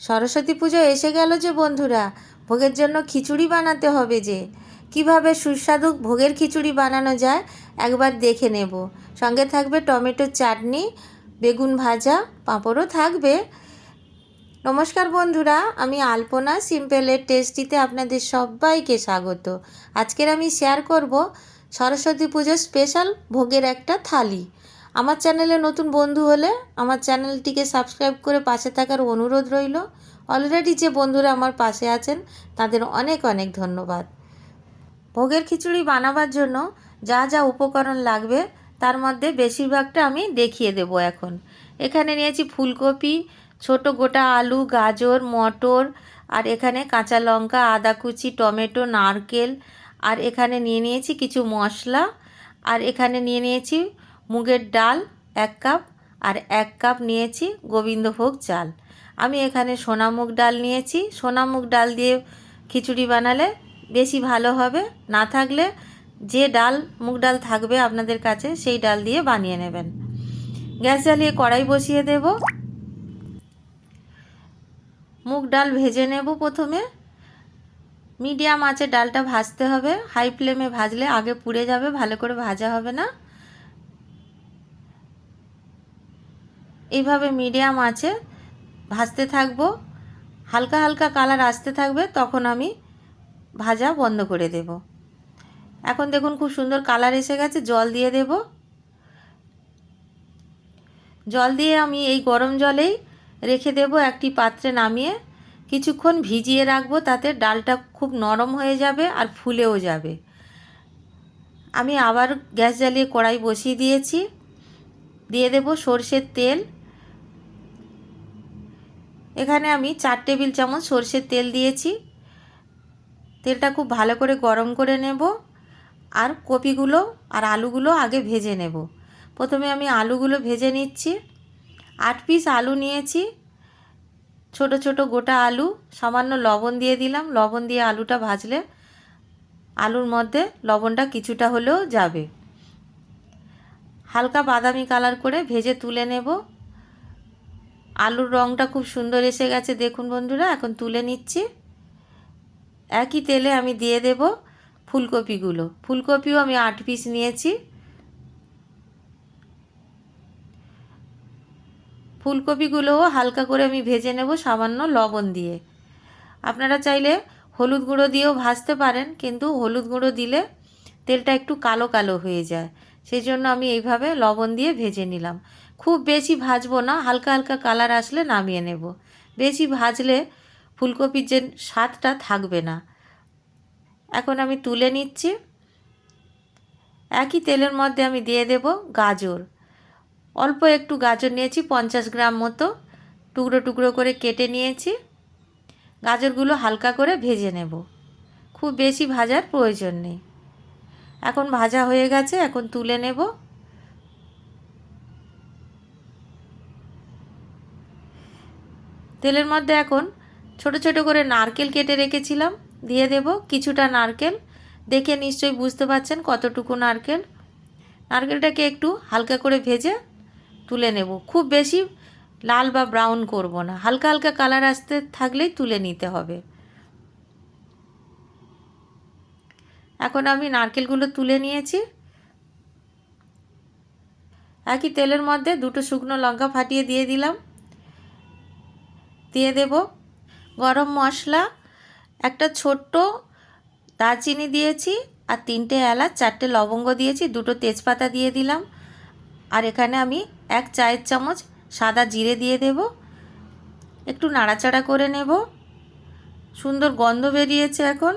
সরস্বতী পুজো এসে গেল যে বন্ধুরা, ভোগের জন্য খিচুড়ি বানাতে হবে যে। কীভাবে সুস্বাদু ভোগের খিচুড়ি বানানো যায় একবার দেখে নেব। সঙ্গে থাকবে টমেটো চাটনি, বেগুন ভাজা, পাঁপড়ও থাকবে। নমস্কার বন্ধুরা, আমি আলপনা, সিম্পলের টেস্টিতে আপনাদের সবাইকে স্বাগত। আজকের আমি শেয়ার করব সরস্বতী পুজোর স্পেশাল ভোগের একটা থালি। আমার চ্যানেলে নতুন বন্ধু হলে আমার চ্যানেলটিকে সাবস্ক্রাইব করে পাশে থাকার অনুরোধ রইল। অলরেডি যে বন্ধুরা আমার পাশে আছেন, তাদের অনেক অনেক ধন্যবাদ। ভোগের খিচুড়ি বানাবার জন্য যা যা উপকরণ লাগবে, তার মধ্যে বেশিরভাগটা আমি দেখিয়ে দেব এখন। এখানে নিয়েছি ফুলকপি, ছোট গোটা আলু, গাজর, মটর, আর এখানে কাঁচা লঙ্কা, আদা কুচি, টমেটো, নারকেল, আর এখানে নিয়ে নিয়েছি কিছু মশলা, আর এখানে নিয়ে নিয়েছি মুগের ডাল এক কাপ আর এক কাপ নিয়েছি গোবিন্দভোগ চাল। আমি এখানে সোনা মুগ ডাল নিয়েছি। সোনা মুগ ডাল দিয়ে খিচুড়ি বানালে বেশি ভালো হবে। না থাকলে যে ডাল, মুগ ডাল থাকবে আপনাদের কাছে, সেই ডাল দিয়ে বানিয়ে নেবেন। গ্যাস জ্বালিয়ে কড়াই বসিয়ে দেব। মুগ ডাল ভেজে নেব প্রথমে। মিডিয়াম আঁচে ডালটা ভাজতে হবে। হাই ফ্লেমে ভাজলে আগে পুড়ে যাবে, ভালো করে ভাজা হবে না। এইভাবে মিডিয়াম আঁচে ভাজতে থাকব, হালকা হালকা কালার আসতে থাকবে, তখন আমি ভাজা বন্ধ করে দেব। এখন দেখুন খুব সুন্দর কালার এসে গেছে, জল দিয়ে দেব। জল দিয়ে আমি এই গরম জলেই রেখে দেব একটি পাত্রে নামিয়ে, কিছুক্ষণ ভিজিয়ে রাখব তাতে ডালটা খুব নরম হয়ে যাবে আর ফুলেও যাবে। আমি আবার গ্যাস জ্বালিয়ে কড়াই বসিয়ে দিয়েছি, দিয়ে দেব সর্ষের তেল এখানে আমি চার টেবিল চামচ সর্ষের তেল দিয়েছি। তেলটা খুব ভালো করে গরম করে নেব আর কপিগুলো আর আলুগুলো আগে ভেজে নেব। প্রথমে আমি আলুগুলো ভেজে নিচ্ছি। আট পিস আলু নিয়েছি। ছোট ছোট গোটা আলু, সামান্য লবণ দিয়ে দিলাম। লবণ দিয়ে আলুটা ভাজলে আলুর মধ্যে লবণটা কিছুটা হলেও যাবে। হালকা বাদামি কালার করে ভেজে তুলে নেব। আলুর রঙটা খুব সুন্দর এসে গেছে। দেখুন বন্ধুরা, এখন তুলে নিচ্ছি। একই তেলে আমি দিয়ে দেব ফুলকপিগুলো। ফুলকপিও আমি আট পিস নিয়েছি। ফুলকপিগুলোও হালকা করে আমি ভেজে নেব সামান্য লবণ দিয়ে। আপনারা চাইলে হলুদ গুঁড়ো দিয়েও ভাজতে পারেন, কিন্তু হলুদ গুঁড়ো দিলে তেলটা একটু কালো কালো হয়ে যায়। সেই জন্য আমি এইভাবে লবণ দিয়ে ভেজে নিলাম। খুব বেশি ভাজবো না, হালকা হালকা কালার আসলে নামিয়ে নেব। বেশি ভাজলে ফুলকপির যে স্বাদটা থাকবে না। এখন আমি তুলে নিচ্ছি। একই তেলের মধ্যে আমি দিয়ে দেব গাজর। অল্প একটু গাজর নিয়েছি, পঞ্চাশ গ্রাম মতো। টুকরো টুকরো করে কেটে নিয়েছি। গাজরগুলো হালকা করে ভেজে নেব। খুব বেশি ভাজার প্রয়োজন নেই। এখন ভাজা হয়ে গেছে, এখন তুলে নেব। তেলের মধ্যে এখন ছোট ছোট করে নারকেল কেটে রেখেছিলাম। দিয়ে দেব কিছুটা নারকেল। দেখে নিশ্চয়ই বুঝতে পারছেন কতটুকু নারকেল। নারকেলটাকে একটু হালকা করে ভেজে তুলে নেব। খুব বেশি লাল বা ব্রাউন করব না। হালকা হালকা কালার আসতে থাকলেই তুলে নিতে হবে। এখন আমি নারকেলগুলো তুলে নিয়েছি। একই তেলের মধ্যে দুটো শুকনো লঙ্কা ফাটিয়ে দিয়ে দিলাম। দিয়ে দেব গরম মশলা, একটা ছোট্ট দারচিনি দিয়েছি আর তিনটে এলাচ, চারটে লবঙ্গ দিয়েছি, দুটো তেজপাতা দিয়ে দিলাম। আর এখানে আমি এক চায়ের চামচ সাদা জিরে দিয়ে দেব। একটু নাড়াচাড়া করে নেব। সুন্দর গন্ধ বেরিয়েছে এখন।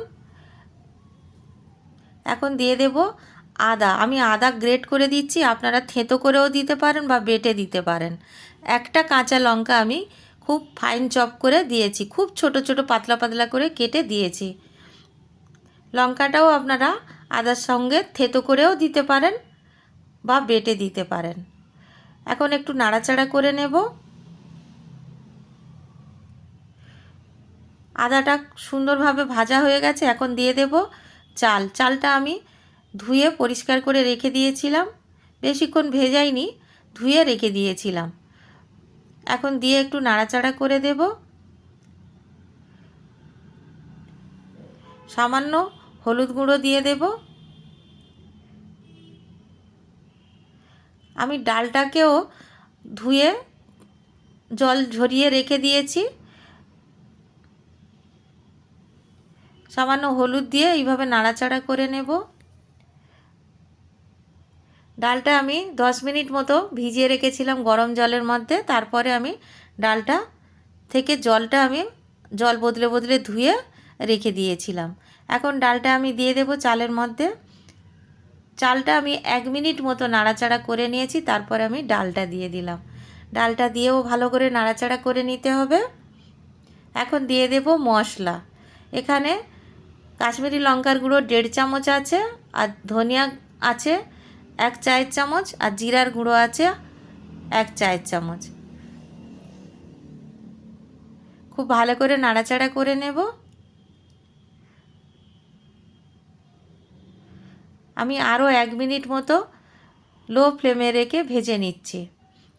এখন দিয়ে দেব আদা। আমি আদা গ্রেট করে দিচ্ছি, আপনারা থেঁতো করেও দিতে পারেন বা বেটে দিতে পারেন। একটা কাঁচা লঙ্কা আমি খুব ফাইন চপ করে দিয়েছি। খুব ছোট ছোট, পাতলা পাতলা করে কেটে দিয়েছি। লঙ্কাটাও আপনারা আদার সঙ্গে থেতো করেও দিতে পারেন বা বেটে দিতে পারেন। এখন একটু নাড়াচাড়া করে নেব। আদাটা সুন্দরভাবে ভাজা হয়ে গেছে, এখন দিয়ে দেব চাল। চালটা আমি ধুয়ে পরিষ্কার করে রেখে দিয়েছিলাম। বেশিক্ষণ ভেজাইনি, ধুয়ে রেখে দিয়েছিলাম। এখন দিয়ে একটু নাড়াচাড়া করে দেব। সামান্য হলুদ গুঁড়ো দিয়ে দেব। আমি ডালটাকেও ধুয়ে জল ঝরিয়ে রেখে দিয়েছি। সামান্য হলুদ দিয়ে এইভাবে নাড়াচাড়া করে নেব। ডালটা আমি দশ মিনিট মতো ভিজিয়ে রেখেছিলাম গরম জলের মধ্যে। তারপরে আমি ডালটা থেকে জলটা আমি জল বদলে বদলে ধুয়ে রেখে দিয়েছিলাম। এখন ডালটা আমি দিয়ে দেব চালের মধ্যে। চালটা আমি এক মিনিট মতো নাড়াচাড়া করে নিয়েছি, তারপরে আমি ডালটা দিয়ে দিলাম। ডালটা দিয়েও ভালো করে নাড়াচাড়া করে নিতে হবে। এখন দিয়ে দেব মশলা। এখানে কাশ্মীরি লঙ্কার গুঁড়ো দেড় চামচ আছে আর ধনিয়া আছে এক চায়ের চামচ আর জিরার গুঁড়ো আছে এক চায়ের চামচ। খুব ভালো করে নাড়াচাড়া করে নেব। আমি আরও এক মিনিট মতো লো ফ্লেমে রেখে ভেজে নিচ্ছি।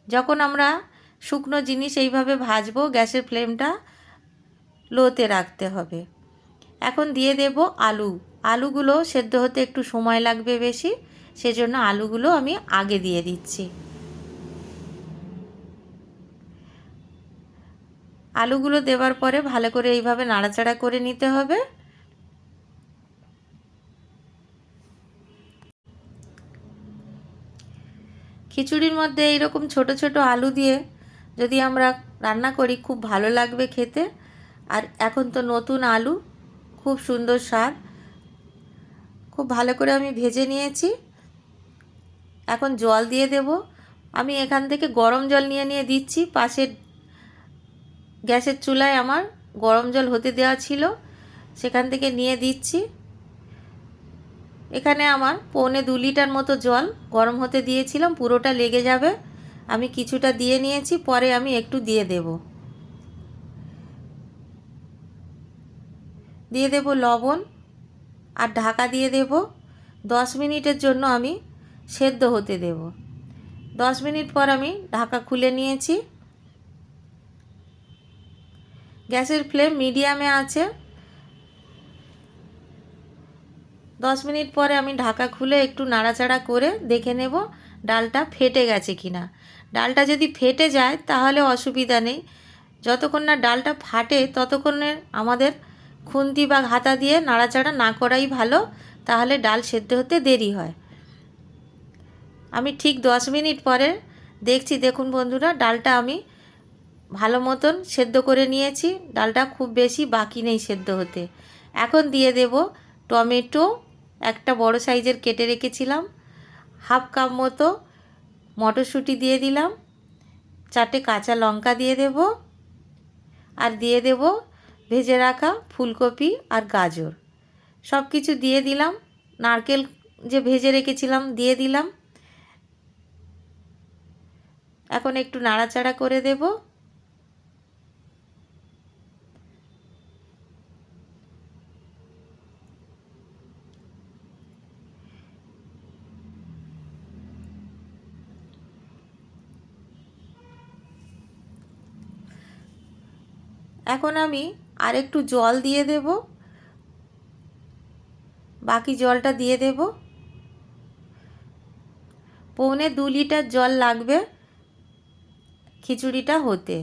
যখন আমরা শুকনো জিনিস এইভাবে ভাজবো, গ্যাসের ফ্লেমটা লোতে রাখতে হবে। এখন দিয়ে দেব আলু। আলুগুলো সেদ্ধ হতে একটু সময় লাগবে বেশি। সেজন্য আলুগুলো আমি আগে দিয়ে দিচ্ছি। আলুগুলো দেওয়ার পরে ভালো করে এইভাবে নাড়াচাড়া করে নিতে হবে। খিচুড়ির মধ্যে এইরকম ছোট ছোট আলু দিয়ে যদি আমরা রান্না করি খুব ভালো লাগবে খেতে। আর এখন তো নতুন আলু, খুব সুন্দর স্বাদ। খুব ভালো করে আমি ভেজে নিয়েছি। এখন জল দিয়ে দেব। আমি এখান থেকে গরম জল নিয়ে নিয়ে দিচ্ছি। পাশের গ্যাসের চুলায় আমার গরম জল হতে দেওয়া ছিল। সেখান থেকে নিয়ে দিচ্ছি। এখানে আমার পৌনে দু লিটার মতো জল গরম হতে দিয়েছিলাম। পুরোটা লেগে যাবে। আমি কিছুটা দিয়ে নিয়েছি। পরে আমি একটু দিয়ে দেব। দিয়ে দেব লবণ আর ঢাকা দিয়ে দেব। দশ মিনিটের জন্য আমি সেদ্ধ হতে দেব। দশ মিনিট পর আমি ঢাকা খুলে নিয়েছি। গ্যাসের ফ্লেম মিডিয়ামে আছে। দশ মিনিট পরে আমি ঢাকা খুলে একটু নাড়াচাড়া করে দেখে নেব ডালটা ফেটে গেছে কি না ডালটা যদি ফেটে যায় তাহলে অসুবিধা নেই। যতক্ষণ না ডালটা ফাটে ততক্ষণে আমাদের খুন্তি বা ঘাতা দিয়ে নাড়াচাড়া না করাই ভালো, তাহলে ডাল সেদ্ধ হতে দেরি হয়। আমি ঠিক দশ মিনিট পরে দেখছি, দেখুন বন্ধুরা, ডালটা আমি ভালো মতন সেদ্ধ করে নিয়েছি। ডালটা খুব বেশি বাকি নেই সেদ্ধ হতে। এখন দিয়ে দেব টমেটো, একটা বড় সাইজের কেটে রেখেছিলাম। হাফ কাপ মতো মটরশুঁটি দিয়ে দিলাম। চারটে কাঁচা লঙ্কা দিয়ে দেব। আর দিয়ে দেব ভেজে রাখা ফুলকপি আর গাজর। সব কিছু দিয়ে দিলাম। নারকেল যে ভেজে রেখেছিলাম, দিয়ে দিলাম। এখন একটু নাড়াচাড়া করে দেব। এখন আমি আর একটু জল দিয়ে দেব। বাকি জলটা দিয়ে দেব। পৌনে দু লিটার জল লাগবে। খিচুড়িটা হতে।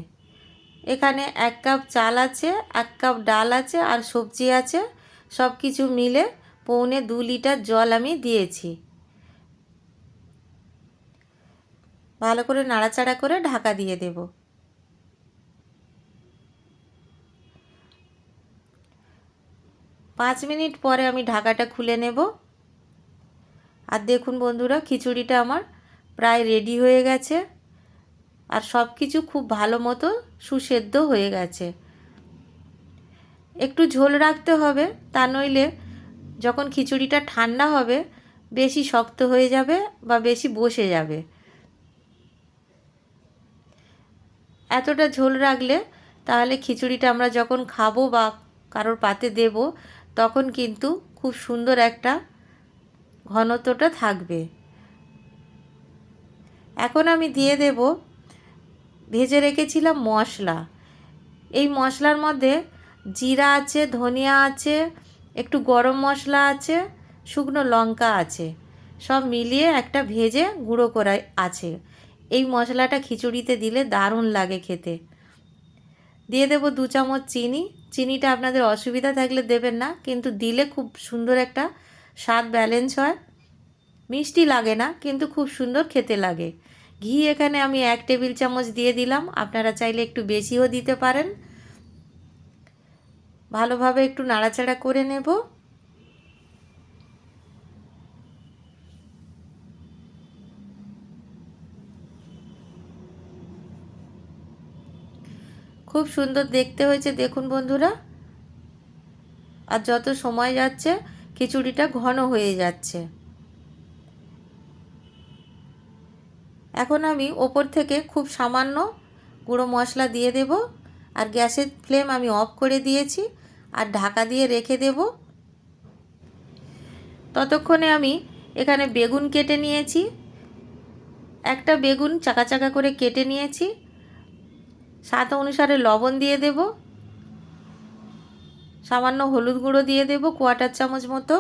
এখানে এক কাপ চাল আছে, এক কাপ ডাল আছে আর সবজি আছে। সব কিছু মিলে পৌনে দু লিটার জল আমি দিয়েছি। ভালো করে নাড়াচাড়া করে ঢাকা দিয়ে দেব। পাঁচ মিনিট পরে আমি ঢাকাটা খুলে নেব। আর দেখুন বন্ধুরা, খিচুড়িটা আমার প্রায় রেডি হয়ে গেছে। আর সব কিছু খুব ভালো মতো সুসেদ্ধ হয়ে গেছে। একটু ঝোল রাখতে হবে, তা নইলে যখন খিচুড়িটা ঠান্ডা হবে, বেশি শক্ত হয়ে যাবে বা বেশি বসে যাবে। এতটা ঝোল রাখলে তাহলে খিচুড়িটা আমরা যখন খাব বা কারোর পাতে দেব, তখন কিন্তু খুব সুন্দর একটা ঘনত্বটা থাকবে। এখন আমি দিয়ে দেব ভেজে রেখেছিলাম মশলা। এই মশলার মধ্যে জিরা আছে, ধনিয়া আছে, একটু গরম মশলা আছে, শুকনো লঙ্কা আছে। সব মিলিয়ে একটা ভেজে গুঁড়ো করা আছে। এই মশলাটা খিচুড়িতে দিলে দারুণ লাগে খেতে। দিয়ে দেবো দু চামচ চিনি। চিনিটা আপনাদের অসুবিধা থাকলে দেবেন না, কিন্তু দিলে খুব সুন্দর একটা স্বাদ ব্যালেন্স হয়। মিষ্টি লাগে না, কিন্তু খুব সুন্দর খেতে লাগে। ঘি এখানে আমি এক টেবিল চামচ দিয়ে দিলাম। আপনারা চাইলে একটু বেশিও দিতে পারেন। ভালোভাবে একটু নাড়াচাড়া করে নেব। খুব সুন্দর দেখতে হয়েছে, দেখুন বন্ধুরা। আর যত সময় যাচ্ছে, খিচুড়িটা ঘন হয়ে যাচ্ছে। এখন আমি ওপর থেকে খুব সামান্য গুঁড়ো মশলা দিয়ে দেব, আর গ্যাসের ফ্লেম আমি অফ করে দিয়েছি, আর ঢাকা দিয়ে রেখে দেব। ততক্ষণে আমি এখানে বেগুন কেটে নিয়েছি। একটা বেগুন চাকা চাকা করে কেটে নিয়েছি। স্বাদ অনুসারে লবণ দিয়ে দেব। সামান্য হলুদ গুঁড়ো দিয়ে দেব কোয়াটার চামচ মতো,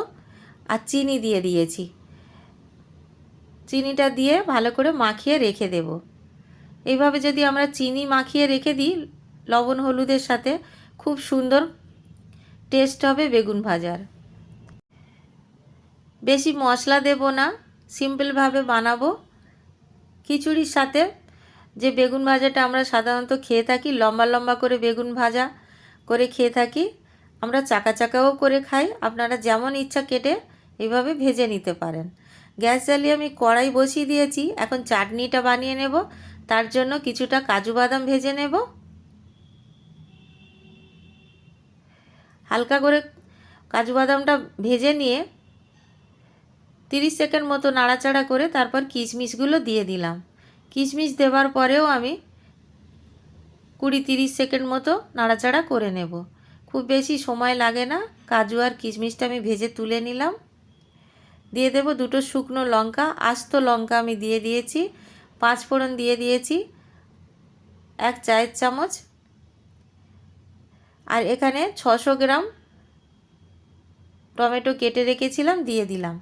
আর চিনি দিয়ে দিয়েছি। চিনিটা দিয়ে ভালো করে মাখিয়ে রেখে দেব। এইভাবে যদি আমরা চিনি মাখিয়ে রেখে দিই, লবণ হলুদের সাথে খুব সুন্দর টেস্ট হবে বেগুন ভাজার। বেশি মশলা দেব না, সিম্পলভাবে বানাবো। খিচুড়ির সাথে যে বেগুন ভাজাটা আমরা সাধারণত খেয়ে থাকি, লম্বা লম্বা করে বেগুন ভাজা করে খেয়ে থাকি, আমরা চাকা চাকাও করে খাই। আপনারা যেমন ইচ্ছা কেটে এভাবে ভেজে নিতে পারেন। গ্যাস জ্বালিয়ে আমি কড়াই বসিয়ে দিয়েছি। এখন চাটনিটা বানিয়ে নেব। তার জন্য কিছুটা কাজু বাদাম ভেজে নেব। হালকা করে কাজু বাদামটা ভেজে নিয়ে তিরিশ সেকেন্ড মতো নাড়াচাড়া করে তারপর কিশমিশগুলো দিয়ে দিলাম। কিশমিশ দেওয়ার পরেও আমি কুড়ি তিরিশ সেকেন্ড মতো নাড়াচাড়া করে নেব। খুব বেশি সময় লাগে না। কাজু আর কিশমিশটা আমি ভেজে তুলে নিলাম। দিয়ে দেব দুটো শুকনো লঙ্কা, আস্ত লঙ্কা আমি দিয়ে দিয়েছি, পাঁচ ফোড়ন দিয়ে দিয়েছি, এক চায়ের চামচ। আর এখানে ছশো গ্রাম টমেটো কেটে রেখেছিলাম, দিয়ে দিলাম।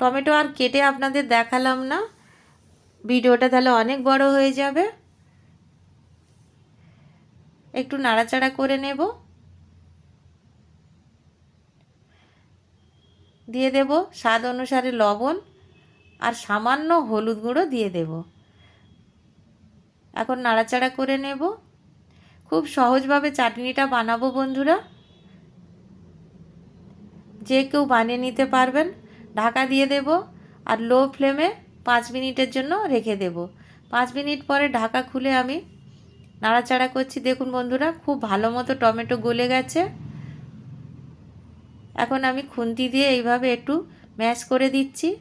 টমেটো আর কেটে আপনাদের দেখালাম না, ভিডিওটা তাহলে অনেক বড় হয়ে যাবে। একটু নাড়াচাড়া করে নেব। দিয়ে দেব। স্বাদ অনুসারে লবণ আর সামান্য হলুদ গুঁড়ো দিয়ে দেব। এখন নাড়াচাড়া করে নেব। খুব সহজভাবে চাটনিটা বানাবো বন্ধুরা। যে কেউ বানিয়ে নিতে পারবেন, ঢাকা দিয়ে দেব আর লো ফ্লেমে পাঁচ মিনিটের জন্য রেখে দেব। পাঁচ মিনিট পরে ঢাকা খুলে আমি নাড়াচাড়া করছি। দেখুন বন্ধুরা, খুব ভালো মতো টমেটো গলে গেছে। এখন আমি খুন্তি দিয়ে এইভাবে একটু ম্যাশ করে দিচ্ছি।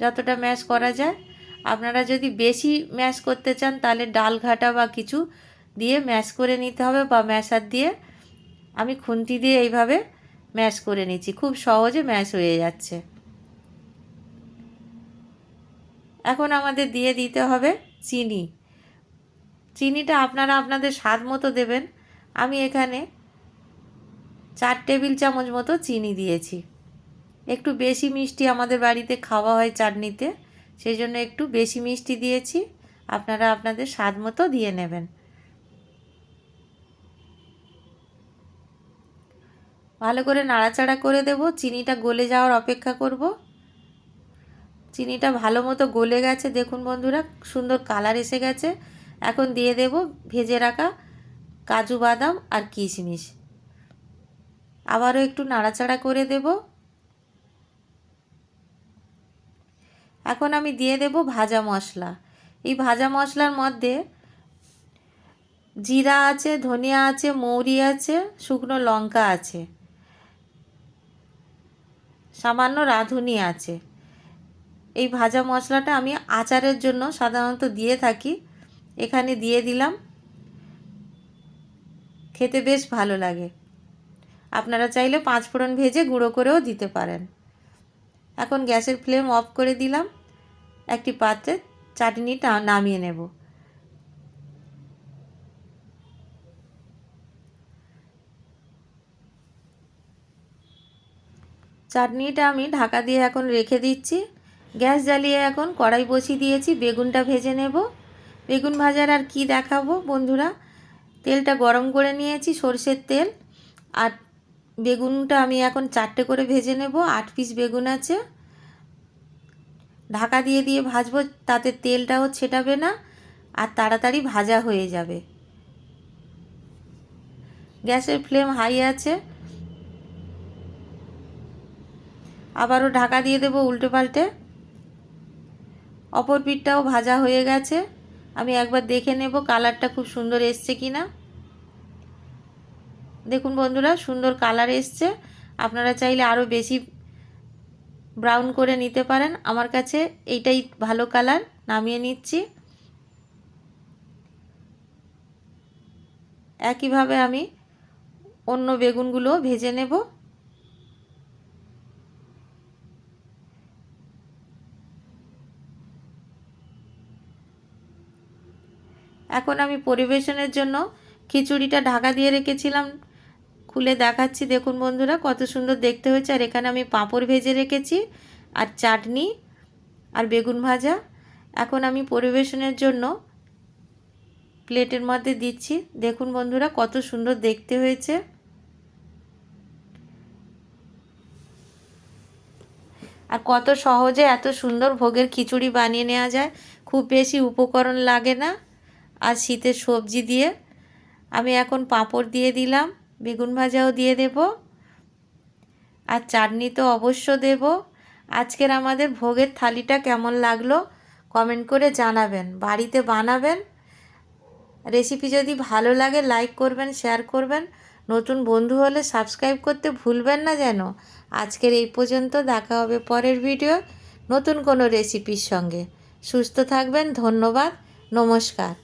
যতটা ম্যাশ করা যায়। আপনারা যদি বেশি ম্যাশ করতে চান, তাহলে ডাল ঘাটা বা কিছু দিয়ে ম্যাশ করে নিতে হবে বা ম্যাশার দিয়ে আমি খুন্তি দিয়ে এইভাবে ম্যাশ করে নিচ্ছি। খুব সহজে ম্যাশ হয়ে যাচ্ছে। এখন আমাদের দিয়ে দিতে হবে চিনি। চিনিটা আপনারা আপনাদের স্বাদ মতো দেবেন। আমি এখানে চার টেবিল চামচ মতো চিনি দিয়েছি। একটু বেশি মিষ্টি আমাদের বাড়িতে খাওয়া হয় চাটনিতে সেই জন্য একটু বেশি মিষ্টি দিয়েছি। আপনারা আপনাদের স্বাদ মতো দিয়ে নেবেন। ভালো করে নাড়াচাড়া করে দেব। চিনিটা গলে যাওয়ার অপেক্ষা করব। চিনিটা ভালো মতো গলে গেছে। দেখুন বন্ধুরা, সুন্দর কালার এসে গেছে। এখন দিয়ে দেব ভেজে রাখা কাজু বাদাম আর কিশমিশ। আবারও একটু নাড়াচাড়া করে দেব। এখন আমি দিয়ে দেব ভাজা মশলা। এই ভাজা মশলার মধ্যে জিরা আছে, ধনিয়া আছে, মৌরি আছে, শুকনো লঙ্কা আছে। সামান্য রাঁধুনি আছে। এই ভাজা মশলাটা আমি আচারের জন্য সাধারণত দিয়ে থাকি। এখানে দিয়ে দিলাম। খেতে বেশ ভালো লাগে। আপনারা চাইলে পাঁচ ফোড়ন ভেজে গুঁড়ো করেও দিতে পারেন। এখন গ্যাসের ফ্লেম অফ করে দিলাম। একটি পাত্রে চাটনিটা নামিয়ে নেব। চাটনিটা আমি ঢাকা দিয়ে এখন রেখে দিচ্ছি। গ্যাস জ্বালিয়ে এখন কড়াই বসিয়ে দিয়েছি, বেগুনটা ভেজে নেব। বেগুন ভাজার আর কি দেখাবো বন্ধুরা? তেলটা গরম করে নিয়েছি, সর্ষের তেল। আর বেগুনটা আমি এখন চারটে করে ভেজে নেব, আট পিস বেগুন আছে। ঢাকা দিয়ে দিয়ে ভাজবো, তাতে তেলটাও ছেটাবে না, আর তাড়াতাড়ি ভাজা হয়ে যাবে। গ্যাসের ফ্লেম হাই আছে। আবারও ঢাকা দিয়ে দেবো উল্টে পাল্টে। অপর পিঠটাও ভাজা হয়ে গেছে। আমি একবার দেখে নেব কালারটা খুব সুন্দর এসছে কি না দেখুন বন্ধুরা, সুন্দর কালার এসছে। আপনারা চাইলে আরও বেশি ব্রাউন করে নিতে পারেন। আমার কাছে এইটাই ভালো কালার, নামিয়ে নিচ্ছি। একইভাবে আমি অন্য বেগুনগুলো ভেজে নেব। এখন আমি পরিবেশনের জন্য খিচুড়িটা ঢাকা দিয়ে রেখেছিলাম। খুলে দেখাচ্ছি। দেখুন বন্ধুরা, কত সুন্দর দেখতে হয়েছে। আর এখানে আমি পাঁপড় ভেজে রেখেছি, আর চাটনি, আর বেগুন ভাজা। এখন আমি পরিবেশনের জন্য প্লেটের মধ্যে দিচ্ছি। দেখুন বন্ধুরা, কত সুন্দর দেখতে হয়েছে। আর কত সহজে এত সুন্দর ভোগের খিচুড়ি বানিয়ে নেওয়া যায়। খুব বেশি উপকরণ লাগে না। আর শীতের সবজি দিয়ে। আমি এখন পাঁপড় দিয়ে দিলাম। বেগুন ভাজাও দিয়ে দেব। আর চাটনি তো অবশ্য দেব। আজকের আমাদের ভোগের থালিটা কেমন লাগল কমেন্ট করে জানাবেন। বাড়িতে বানাবেন। রেসিপি যদি ভালো লাগে লাইক করবেন, শেয়ার করবেন। নতুন বন্ধু হলে সাবস্ক্রাইব করতে ভুলবেন না যেন। আজকের এই পর্যন্ত দেখা হবে পরের ভিডিও নতুন কোনো রেসিপির সঙ্গে। সুস্থ থাকবেন, ধন্যবাদ, নমস্কার।